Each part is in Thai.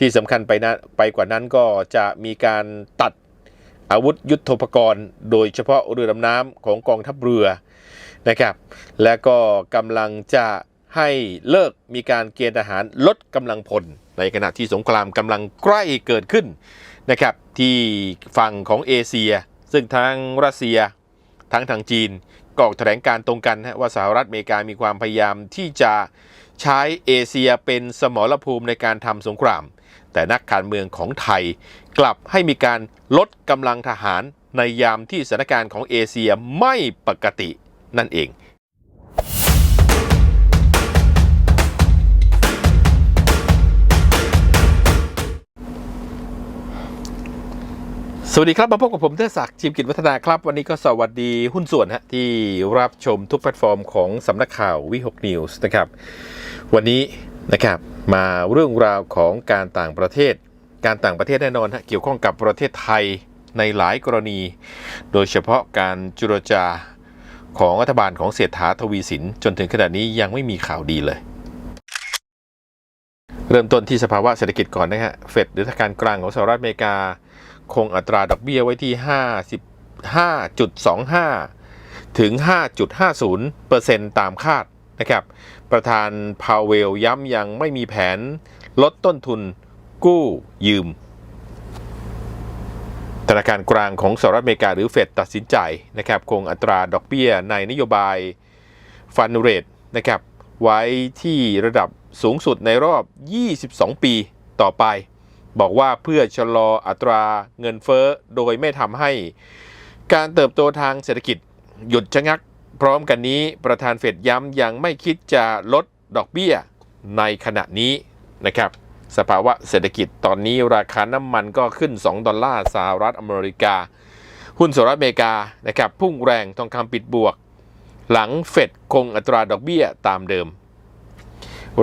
ที่สำคัญไปนะไปกว่านั้นก็จะมีการตัดอาวุธยุทโธปกรณ์ โดยเฉพาะเรือดำน้ำของกองทัพเรือนะครับ และก็กำลังจะให้เลิกมีการเกณฑ์ทหารลดกำลังพล ในขณะที่สงครามกำลังใกล้เกิดขึ้นนะครับ ที่ฝั่งของเอเชีย ซึ่งทั้งรัสเซียทั้งทางจีนก็ออกแถลงการตรงกันว่าสหรัฐอเมริกามีความพยายามที่จะใช้เอเชียเป็นสมรภูมิในการทำสงคราม แต่นักการเมืองของไทย กลับให้มีการลดกำลังทหารในยามที่สถานการณ์ของเอเชียไม่ปกตินั่นเองสวัสดีครับ มาพบกับผมเทศศักดิ์จิมกิจวัฒนาครับ วันนี้ก็สวัสดีหุ้นส่วนฮะที่รับชมทุกแพลตฟอร์มของสำนักข่าววิหกนิวส์นะครับ วันนี้นะครับ มาเรื่องราวของการต่างประเทศ การต่างประเทศแน่นอนฮะเกี่ยวข้องกับประเทศไทยในหลายกรณี โดยเฉพาะการจุรจาของรัฐบาลของเศรษฐาทวีสิน จนถึงขณะนี้ยังไม่มีข่าวดีเลย เริ่มต้นที่สภาวะเศรษฐกิจก่อนนะฮะ เฟดหรือธนาคารกลางของสหรัฐอเมริกา คงอัตราดอกเบี้ยไว้ที่ 55.25 ถึง 5.50%ตามคาดนะครับ ประธานพาวเวลย้ำยังไม่มีแผน ลดต้นทุน กู้ยืม ธนาคารกลางของสหรัฐอเมริกาหรือเฟดตัดสินใจนะครับคงอัตราดอกเบี้ยในนโยบายฟันเรทนะครับไว้ที่ระดับสูงสุดในรอบ 22 ปีต่อไป บอกว่าเพื่อชะลออัตราเงินเฟ้อโดยไม่ทำให้ การเติบโตทางเศรษฐกิจหยุดชะงัก พร้อมกันนี้ประธานเฟดย้ำยังไม่คิดจะลดดอกเบี้ยในขณะนี้นะครับสภาวะเศรษฐกิจตอนนี้ราคาน้ำมันก็ขึ้น 2 ดอลลาร์สหรัฐอเมริกา หุ้นสหรัฐอเมริกานะครับพุ่งแรงทองคำปิดบวก หลังเฟดคงอัตราดอกเบี้ยตามเดิม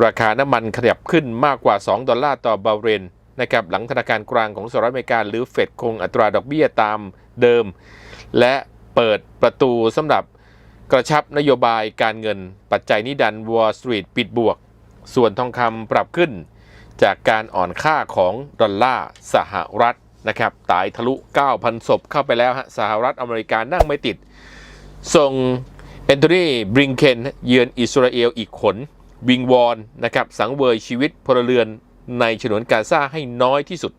ราคาน้ำมันขยับขึ้นมากกว่า 2 ดอลลาร์ต่อบาร์เรนนะครับหลังธนาคารกลางของสหรัฐอเมริกา หรือเฟดคงอัตราดอกเบี้ยตามเดิม และเปิดประตูสำหรับ กระชับนโยบายการเงิน ปัจจัยนี้ดันวอลสตรีทปิดบวก ส่วนทองคำปรับขึ้น จากการอ่อนค่าของดอลลาร์สหรัฐนะครับตายทะลุ 9,000 ศพเข้าไปแล้วฮะสหรัฐอเมริกานั่งไม่ติด ส่งแอนโทนีบริงเคนเยือนอิสราเอลอีกขน วิงวอนนะครับสังเวยชีวิตพลเรือนในฉนวนกาซาให้น้อยที่สุด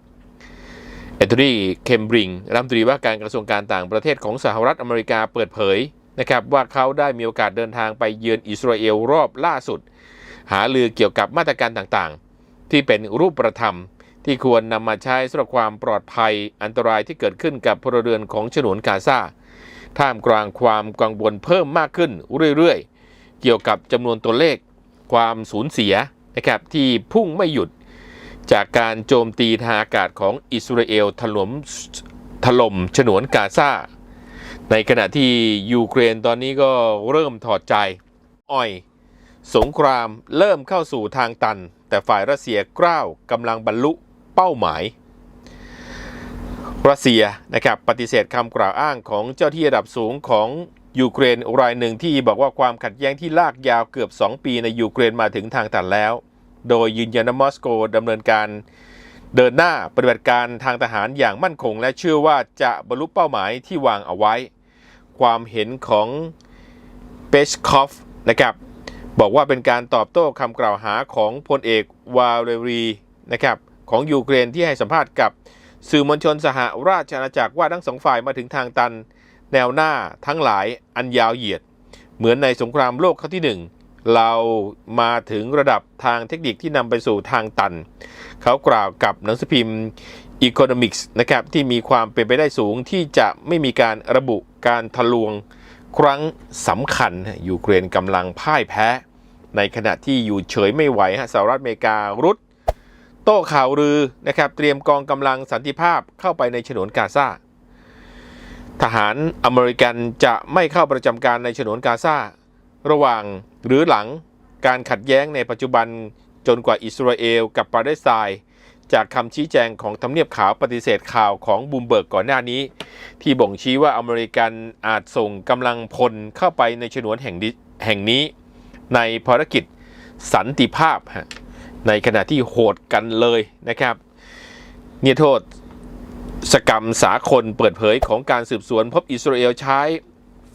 แอนโทนีเคมบริงรัฐมนตรีว่าการกระทรวงการต่างประเทศของสหรัฐอเมริกาเปิดเผย นะครับว่าเขาได้มีโอกาสเดินทางไปเยือนอิสราเอลรอบล่าสุด หาลือเกี่ยวกับมาตรการต่างๆ ที่เป็นรูปประธรรมที่ควรนำมาใช้สำหรับความปลอดภัยอันตรายที่เกิดขึ้นกับพลเรือนของฉนวนกาซาท่ามกลางความกังวลเพิ่มมากขึ้นเรื่อยๆ เกี่ยวกับจำนวนตัวเลข ความสูญเสียนะครับที่พุ่งไม่หยุด จากการโจมตีทางอากาศของอิสราเอลถล่มถล่มฉนวนกาซา ในขณะที่ยูเครนตอนนี้ก็เริ่มถอดใจ อ่อย สงครามเริ่มเข้าสู่ทางตัน แต่ฝ่ายรัสเซียกล้าวกำลังบรรลุเป้าหมาย รัสเซียนะครับปฏิเสธคำกล่าวอ้างของเจ้าที่ระดับสูงของยูเครนรายหนึ่งที่บอกว่าความขัดแย้งที่ลากยาวเกือบ 2 ปีในยูเครนมาถึงทางตันแล้ว โดยยืนยันว่ามอสโกดำเนินการเดินหน้าปฏิบัติการทางทหารอย่างมั่นคง และเชื่อว่าจะบรรลุเป้าหมายที่วางเอาไว้ ความเห็นของเปชคอฟนะครับบอกว่าเป็นการตอบโต้คำกล่าวหาของพลเอกวาเลรีนะครับของยูเครนที่ให้สัมภาษณ์กับสื่อมวลชนสหราชอาณาจักรว่าทั้งสองฝ่ายมาถึงทางตันแนวหน้าทั้งหลายอันยาวเหยียด เหมือนในสงครามโลกครั้งที่หนึ่งเรามาถึงระดับทางเทคนิคที่นำไปสู่ทางตัน เขากล่าวกับหนังสือพิมพ์ Economics นะครับที่มีความเป็นไปได้สูงที่จะไม่มีการระบุการทะลวงครั้งสำคัญยูเครนกำลังพ่ายแพ้ ในขณะที่อยู่เฉยไม่ไหวฮะสหรัฐอเมริการุดโต้ข่าวลือนะครับเตรียมกองกำลังสันติภาพเข้าไปในฉนวนกาซาทหารอเมริกันจะไม่เข้าประจำการในฉนวนกาซาระหว่างหรือหลังการขัดแย้งในปัจจุบันจนกว่าอิสราเอลกับปาเลสไตน์ จากคำชี้แจงของทำเนียบขาวปฏิเสธข่าวของบูมเบิร์กก่อนหน้านี้ ที่บ่งชี้ว่าอเมริกันอาจส่งกำลังพลเข้าไปในฉนวนแห่งนี้แห่งนี้ ในภารกิจสันติภาพ ในขณะที่โหดกันเลยนะครับเนี่ยโทษสกรรมสากลเปิดเผยของการสืบสวนพบอิสราเอลใช้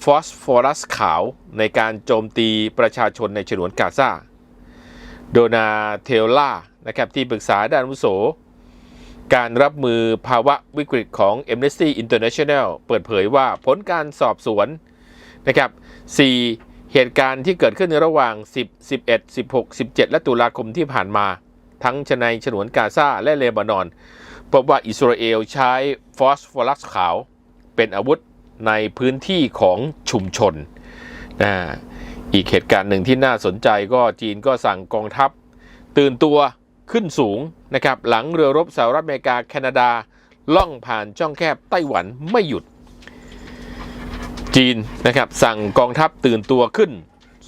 ฟอสฟอรัสขาวในการโจมตีประชาชนในฉนวนกาซา โดนาเทลล่านะครับที่ปรึกษาด้านวุโส การรับมือภาวะวิกฤตของ Amnesty International เปิดเผยว่าผลการสอบสวนนะครับ 4. เหตุการณ์ที่เกิดขึ้นในระหว่าง 10 11 16 17 และตุลาคมที่ผ่านมา ทั้งในฉนวนกาซาและเลบานอนพบว่าอิสราเอลใช้ฟอสฟอรัสขาว เป็นอาวุธในพื้นที่ของชุมชนนะ อีกเหตุการณ์หนึ่งที่น่าสนใจก็จีนก็สั่งกองทัพ ตื่นตัวขึ้นสูงนะครับหลังเรือรบสหรัฐอเมริกาแคนาดา ล่องผ่านช่องแคบไต้หวันไม่หยุด จีนนะครับสั่งกองทัพตื่นตัวขึ้น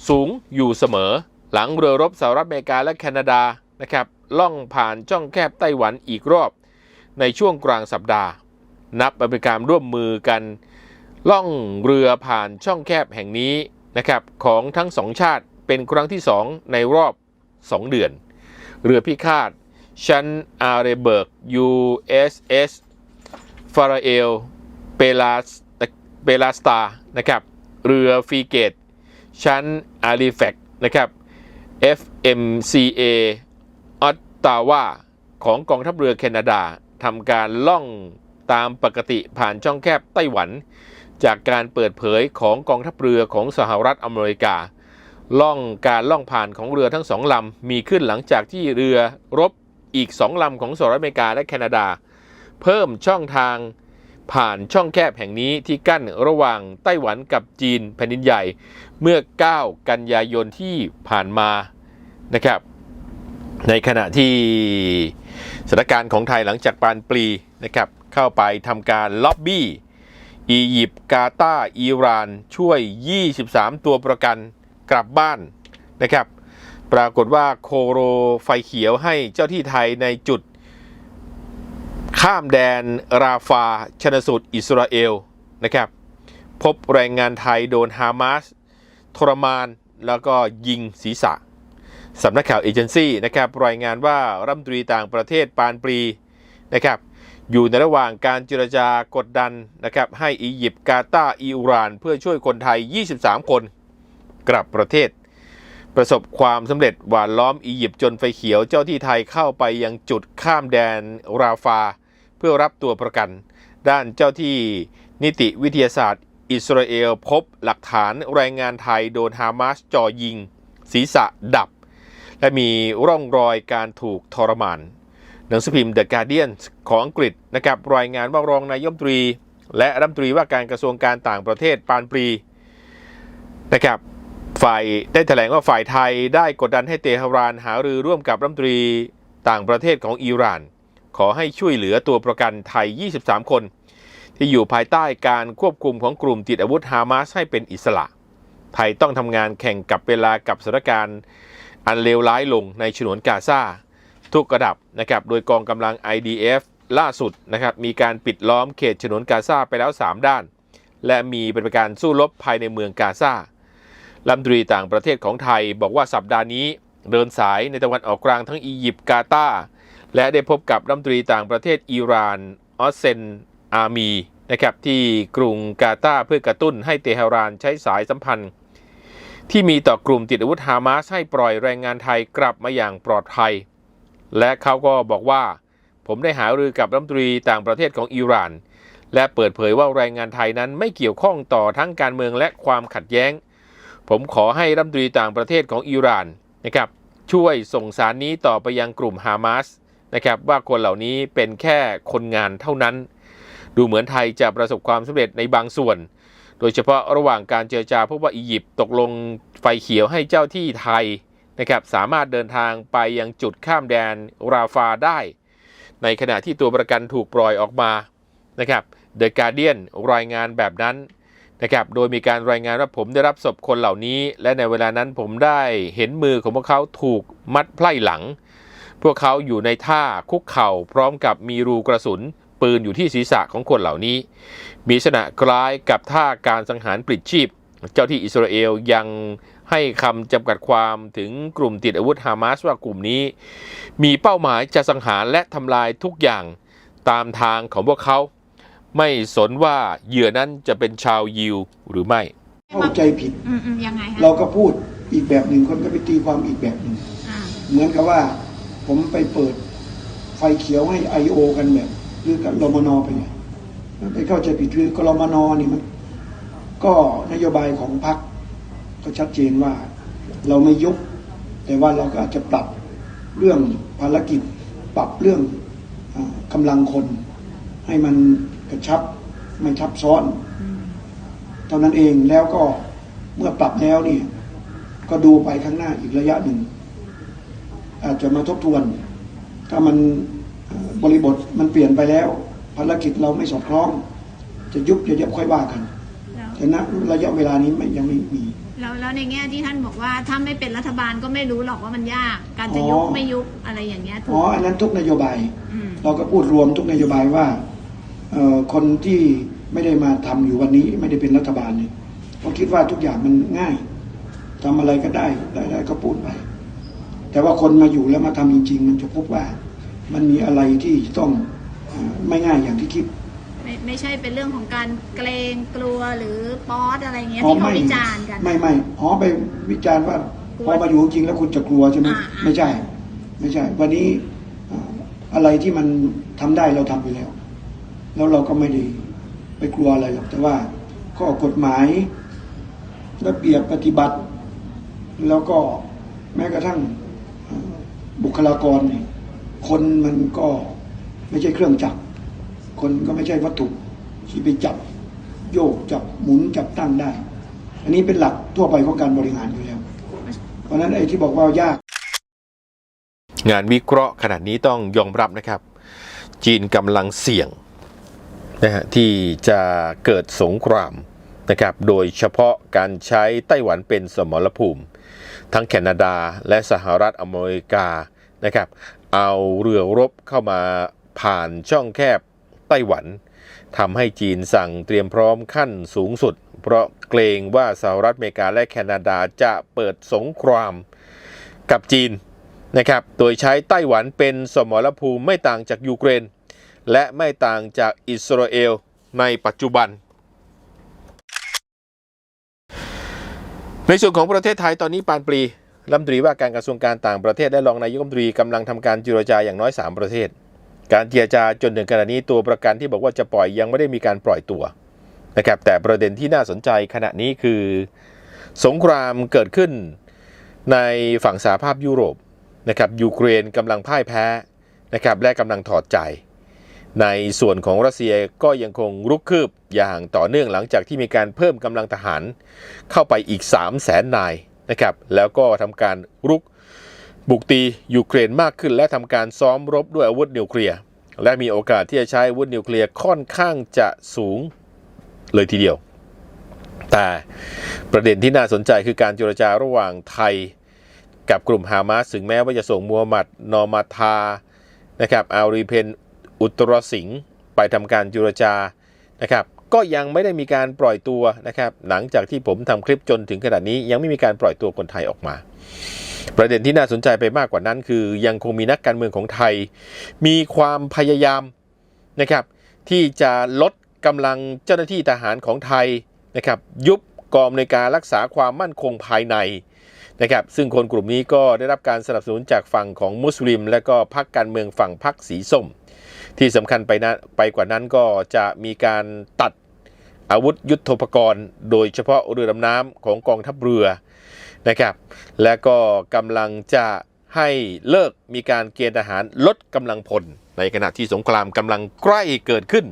สูงอยู่เสมอ หลังเรือรบสหรัฐอเมริกาและแคนาดานะครับล่องผ่านช่องแคบไต้หวันอีกรอบ ในช่วงกลางสัปดาห์ นับเป็นการร่วมมือกัน ล่องเรือผ่านช่องแคบแห่งนี้ นะครับของทั้งสองชาติเป็นครั้งที่สองในรอบ 2 เดือน เรือพิฆาตชันอาร์เรเบิร์ก USS ฟาราเอลเปลาสเปลาสตานะครับเรือฟรีเกตชั้นอาริแฟกนะครับ FMCA ออตตาวาของกองทัพเรือแคนาดาทำการล่องตามปกติผ่านช่องแคบไต้หวัน จากการเปิดเผยของกองทัพเรือของสหรัฐอเมริกา ล่องการล่องผ่านของเรือทั้งสองลำมีขึ้นหลังจากที่เรือรบอีกสองลำของสหรัฐอเมริกาและแคนาดา เพิ่มช่องทางผ่านช่องแคบแห่งนี้ที่กั้นระหว่างไต้หวันกับจีนแผ่นดินใหญ่ เมื่อ 9 กันยายนที่ผ่านมานะครับ ในขณะที่สถานการณ์ของไทยหลังจากปานปลีนะครับเข้าไปทำการล็อบบี้ อียิปต์กาตาร์อิหร่าน ช่วย 23 ตัวประกันกลับบ้านนะครับ ปรากฏว่าโคโรไฟเขียวให้เจ้าที่ไทยในจุด ข้ามแดนราฟาชนสูตรอิสราเอลนะครับ พบแรงงานไทยโดนฮามาสทรมานแล้วก็ยิงศีรษะสำนักข่าวเอเจนซี่นะครับรายงานว่ารัฐมนตรีต่างประเทศปานปรีนะครับ อยู่ในระหว่างการเจรจากดดันนะครับให้อียิปต์กาตาอิหร่าน เพื่อช่วยคนไทย 23 คน กลับประเทศ ประสบความสำเร็จหวานล้อมอียิปต์จนไฟเขียวเจ้าที่ไทยเข้าไปยังจุดข้ามแดนราฟา เพื่อรับตัวประกัน ด้านเจ้าที่นิติวิทยาศาสตร์ อิสราเอลพบหลักฐานแรงงานไทยโดนฮามาสจ่อยิง ศีรษะดับ และมีร่องรอยการถูกทรมาน หนังสือพิมพ์ The Guardian ของอังกฤษนะครับรายงานว่ารองนายมตรี และรัฐมนตรีว่าการกระทรวงการต่างประเทศปานปรีนะครับฝ่ายได้แถลงว่าฝ่ายไทยได้กดดันให้เตหะรานหารือร่วมกับรัฐมนตรีต่างประเทศของอิหร่าน ขอให้ช่วยเหลือตัวประกันไทย 23 คน ที่อยู่ภายใต้การควบคุมของกลุ่มติดอาวุธฮามาสให้เป็นอิสระ ไทยต้องทำงานแข่งกับเวลากับสถานการณ์อันเลวร้ายลงในฉนวนกาซา ทุกระดับนะครับโดยกองกำลัง IDF ล่าสุดนะครับมีการปิดล้อมเขตฉนวนกาซาไปแล้ว 3 ด้าน และมีเป็นการสู้รบภายในเมืองกาซารัฐมนตรีต่างประเทศของไทยบอกว่าสัปดาห์นี้เดินสายในตะวันออกกลางทั้งอียิปต์กาตาและได้พบกับรัฐมนตรีต่างประเทศอิหร่านออสเซนอามีนะครับที่กรุงกาตาเพื่อกระตุ้นให้เตหะรานใช้สายสัมพันธ์ ที่มีต่อกลุ่มติดอาวุธฮามาสให้ปล่อยแรงงานไทยกลับมาอย่างปลอดภัย และเขาก็บอกว่า ผมได้หารือกับรัฐมนตรีต่างประเทศของอิหร่าน และเปิดเผยว่าแรงงานไทยนั้นไม่เกี่ยวข้องต่อทั้งการเมืองและความขัดแย้ง ผมขอให้รัฐมนตรีต่างประเทศของอิหร่านนะครับช่วยส่งสารนี้ต่อไปยังกลุ่มฮามาสนะครับว่าคนเหล่านี้เป็นแค่คนงานเท่านั้น ดูเหมือนไทยจะประสบความสำเร็จในบางส่วน โดยเฉพาะระหว่างการเจรจาพบว่าอียิปต์ตกลงไฟเขียวให้เจ้าที่ไทย นะครับสามารถเดินทางไปยังจุดข้ามแดนราฟาได้ ในขณะที่ตัวประกันถูกปล่อยออกมานะครับเดอะการเดียนรายงานแบบนั้นนะครับโดยมีการรายงานว่าผมได้รับศพคนเหล่านี้ และในเวลานั้นผมได้เห็นมือของพวกเขาถูกมัดไพล่หลัง พวกเขาอยู่ในท่าคุกเข่าพร้อมกับมีรูกระสุนปืนอยู่ที่ศีรษะของคนเหล่านี้ มีลักษณะคล้ายกับท่าการสังหารปลิดชีพ เจ้าที่อิสราเอลยัง ให้คำจำกัดความถึงกลุ่มติดอาวุธฮามาสว่ากลุ่มนี้ มีเป้าหมายจะสังหารและทำลายทุกอย่างตามทางของพวกเขา ไม่สนว่าเหยื่อนั้นจะเป็นชาวยิวหรือไม่เข้าใจผิดอืมอืมยังไงคะเราก็พูดอีกแบบหนึ่งคนก็ไปตีความอีกแบบหนึ่งอ่าเหมือนกับว่า ผมไปเปิดไฟเขียวให้ไอโอกันแบบหรือกับรมนไปเนี่ยมันไปเข้าใจผิดคือกรมนนี่มันก็นโยบายของพรรค ก็ชัดเจนว่าเราไม่ยุบแต่ว่าเราก็อาจจะปรับเรื่องภารกิจ ปรับเรื่องอากำลังคน ให้มันกระชับไม่ทับซ้อนเท่านั้นเองแล้วก็เมื่อปรับแล้วนี่ก็ดูไปข้างหน้าอีกระยะหนึ่ง อาจจะมาทบทวน ถ้ามันเอ่อบริบทมันเปลี่ยนไปแล้ว ภารกิจเราไม่สอดคล้อง จะยุบจะยับค่อยว่ากันแล้วแต่ณระยะเวลานี้ไม่ยังไม่มี แล้วแล้วในแง่ที่ท่านบอกว่าถ้าไม่เป็นรัฐบาลก็ไม่รู้หรอกว่ามันยาก การจะยุบอ๋อไม่ยุบอะไรอย่างเงี้ยถูอ๋กออันนั้นทุกนโยบายอืมเราก็พูดรวมทุกนโยบายว่าเอ่อคนที่ไม่ได้มาทำอยู่วันนี้ไม่ได้เป็นรัฐบาลเนี่ยเขาคิดว่าทุกอย่างมันง่ายทำอะไรก็ได้ได้ได้ก็พูดไป แต่ว่าคนมาอยู่แล้วมาทำจริง ๆ มันจะพบว่า มันมีอะไรที่ต้องเอ่อไม่ง่ายอย่างที่คิด ไม่ไม่ใช่เป็นเรื่องของการเกรงกลัวหรือป๊อดอะไรเงี้ยที่เขาวิจารณ์กัน ไม่ไม่อ๋อไปวิจารณ์ว่ากลัวพอมาอยู่จริงแล้วคุณจะกลัวใช่ไหมอ่าอ่าไม่ใช่ ไม่ใช่ วันนี้อ่าอะไรที่มันทำได้เราทำไปแล้ว แล้วเราก็ไม่ได้ไปกลัวอะไรหรอกแต่ว่าข้อกฎหมายระเบียบปฏิบัติ แล้วก็แม้กระทั่งอ่าบุคลากรเนี่ยคนมันก็ไม่ใช่เครื่องจักร คนก็ไม่ใช่วัตถุที่ไปจับโยกจับหมุนจับตั้งได้ อันนี้เป็นหลักทั่วไปของการบริหารอยู่แล้ว เพราะนั้นไอ้ที่บอกว่ายาก งานวิเคราะห์ขนาดนี้ต้องยอมรับนะครับ จีนกำลังเสี่ยงนะฮะที่จะเกิดสงครามนะครับ โดยเฉพาะการใช้ไต้หวันเป็นสมรภูมิ ทั้งแคนาดาและสหรัฐอเมริกานะครับ เอาเรือรบเข้ามาผ่านช่องแคบ ไต้หวันทำให้จีนสั่งเตรียมพร้อมขั้นสูงสุด เพราะเกรงว่าสหรัฐอเมริกาและแคนาดาจะเปิดสงครามกับจีนนะครับ โดยใช้ไต้หวันเป็นสมรภูมิไม่ต่างจากยูเครน และไม่ต่างจากอิสราเอลในปัจจุบัน ในส่วนของประเทศไทยตอนนี้ปานปรีรัฐมนตรีว่าการกระทรวงการต่างประเทศและรองนายกรัฐมนตรีกำลังทำการเจรจาอย่างน้อย 3 ประเทศ การเจรจาจนถึงขณะนี้ตัวประกันที่บอกว่าจะปล่อยยังไม่ได้มีการปล่อยตัวนะครับแต่ประเด็นที่น่าสนใจขณะนี้คือ สงครามเกิดขึ้นในฝั่งสหภาพยุโรปนะครับยูเครนกำลังพ่ายแพ้นะครับและกำลังถอดใจ ในส่วนของรัสเซียก็ยังคงรุกคืบอย่างต่อเนื่องหลังจากที่มีการเพิ่มกำลังทหารเข้าไปอีก 3 0 0แสนนายนะครับแล้วก็ทำการรุก บุกตียูเครนมากขึ้น และทำการซ้อมรบด้วยอาวุธนิวเคลียร์และมีโอกาสที่จะใช้อาวุธนิวเคลียร์ค่อนข้างจะสูงเลยทีเดียว แต่ประเด็นที่น่าสนใจคือการเจรจาระหว่างไทยกับกลุ่มฮามาสถึงแม้ว่าจะส่งมูฮัมหมัดนอมาทานะครับอารีเพนอุตรสิงห์ไปทำการเจรจานะครับ ก็ยังไม่ได้มีการปล่อยตัวนะครับ หลังจากที่ผมทำคลิปจนถึงขนาดนี้ยังไม่มีการปล่อยตัวคนไทยออกมา ประเด็นที่น่าสนใจไปมากกว่านั้นคือ ยังคงมีนักการเมืองของไทย มีความพยายามนะครับ ที่จะลดกำลังเจ้าหน้าที่ทหารของไทยนะครับ ยุบกองในการรักษาความมั่นคงภายในนะครับ ซึ่งคนกลุ่มนี้ก็ได้รับการสนับสนุนจากฝั่งของมุสลิม และก็พรรคการเมืองฝั่งพรรคสีส้ม ที่สำคัญไปนะไปกว่านั้นก็จะมีการตัดอาวุธยุทโธปกรณ์ โดยเฉพาะเรือดำน้ำของกองทัพเรือนะครับ และก็กำลังจะให้เลิกมีการเกณฑ์ทหารลดกำลังพล ในขณะที่สงครามกำลังใกล้เกิดขึ้น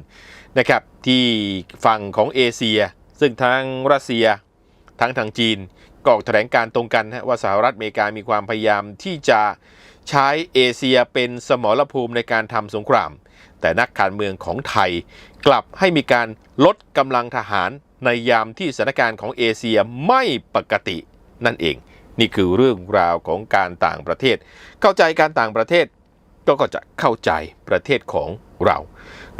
นะครับที่ฝั่งของเอเชีย ซึ่งทั้งรัสเซียทั้งทางจีนก็ออกแถลงการตรงกันว่าสหรัฐอเมริกามีความพยายามที่จะใช้เอเชียเป็นสมรภูมิในการทำสงคราม แต่นักการเมืองของไทย กลับให้มีการลดกำลังทหารในยามที่สถานการณ์ของเอเชียไม่ปกตินั่นเอง นี่คือเรื่องราวของการต่างประเทศ เข้าใจการต่างประเทศก็จะเข้าใจประเทศของเรา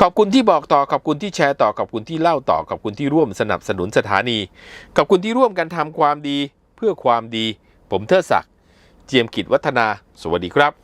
ขอบคุณที่บอกต่อ ขอบคุณที่แชร์ต่อ ขอบคุณที่เล่าต่อ ขอบคุณที่ร่วมสนับสนุนสถานี ขอบคุณที่ร่วมกันทำความดีเพื่อความดี ผมเทิดศักดิ์ เจียมกิจวัฒนา สวัสดีครับ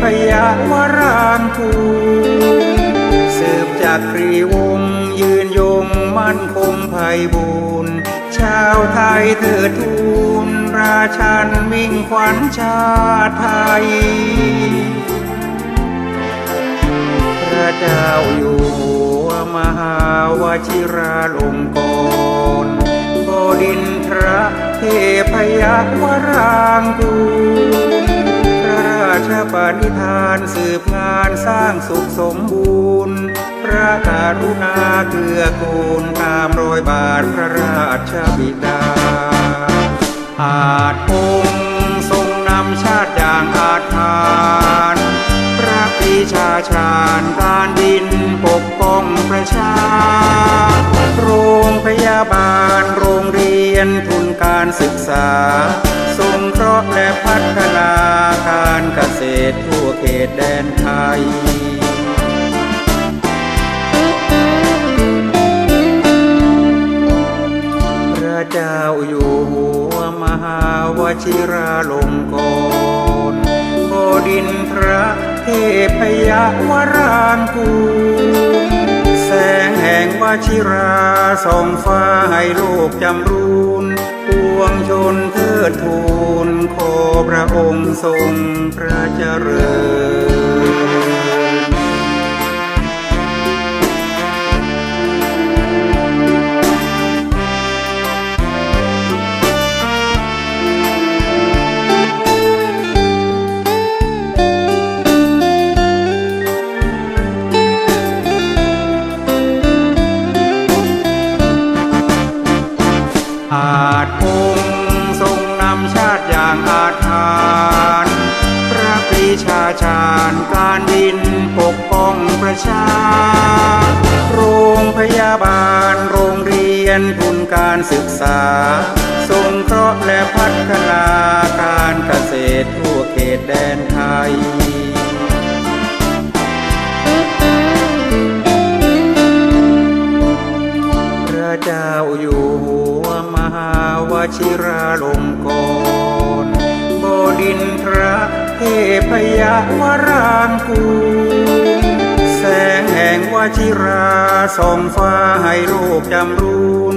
พยาวรางคูสืบจากกรีวงศยืนยงมั่นคงไพบูรณ์ชาวไทยเถิดทูลราชันมิ่งขวัญชาติไทย พระเจ้าอยู่หัวมหาวชิราลงกรณบดินทระเทพยวรางกู ชปณิธานสืบงานสร้างสุขสมบูรณ์ พระกรุณาเกื้อกูลตามรอยบาทพระราชบิดา อาจคงทรงนำชาติอย่างอาจทานพระปีชาชาญการดินปกป้องประชา โรงพยาบาลโรงเรียนทุนการศึกษา เขตแดนไทยพระเจ้าอยู่หัวมหาวชิราลงกรณ์บดินทระเทพยวรางกูแสงแห่งวชิราส่องฟ้าให้โลกจำรูน วงชนเทิดทูลขอพระองค์ทรงพระเจริญาการเกษตรทั่วเขตแดนไทยพระเจ้าอยู่หัวมหาวชิราลงกรณ์บดินทระเทพยวรางกูแสงแห่งวชิราส่องฟ้าให้โลกจำรูน